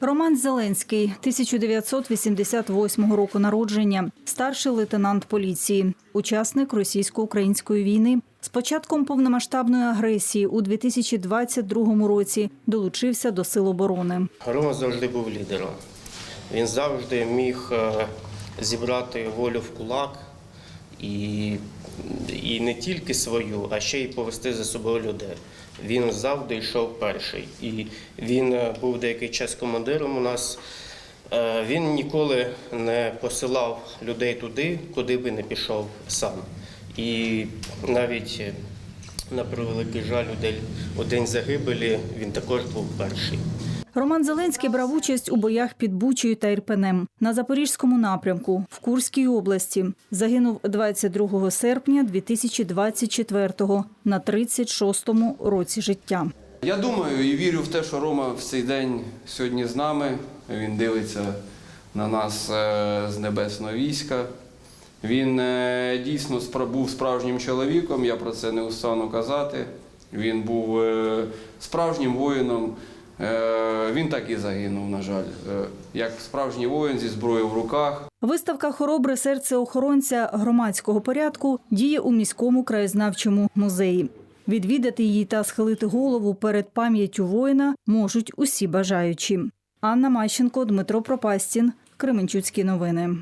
Роман Зеленський, 1988 року народження, старший лейтенант поліції, учасник російсько-української війни. З початком повномасштабної агресії у 2022 році долучився до сил оборони. Рома завжди був лідером. Він завжди міг е, зібрати волю в кулак і, і не тільки свою, а ще й повести за собою людей. Він завжди йшов перший. І він е, був деякий час командиром у нас. Е, Він ніколи не посилав людей туди, куди би не пішов сам. І навіть е, на превеликий жаль, у у день загибелі він також був перший. Роман Зеленський брав участь у боях під Бучею та Ірпенем на Запорізькому напрямку в Курській області. Загинув 22 серпня 2024-го на 36-му році життя. Я думаю і вірю в те, що Рома в цей день сьогодні з нами. Він дивиться на нас е, з небесного війська. Він е, дійсно був справжнім чоловіком, я про це не устану казати. Він був е, справжнім воїном. Е, Він так і загинув, на жаль, Е, як справжній воїн зі зброєю в руках. Виставка Хоробре серце охоронця громадського порядку діє у міському краєзнавчому музеї. Відвідати її та схилити голову перед пам'яттю воїна можуть усі бажаючі. Анна Мащенко, Дмитро Пропастін, Кременчуцькі новини.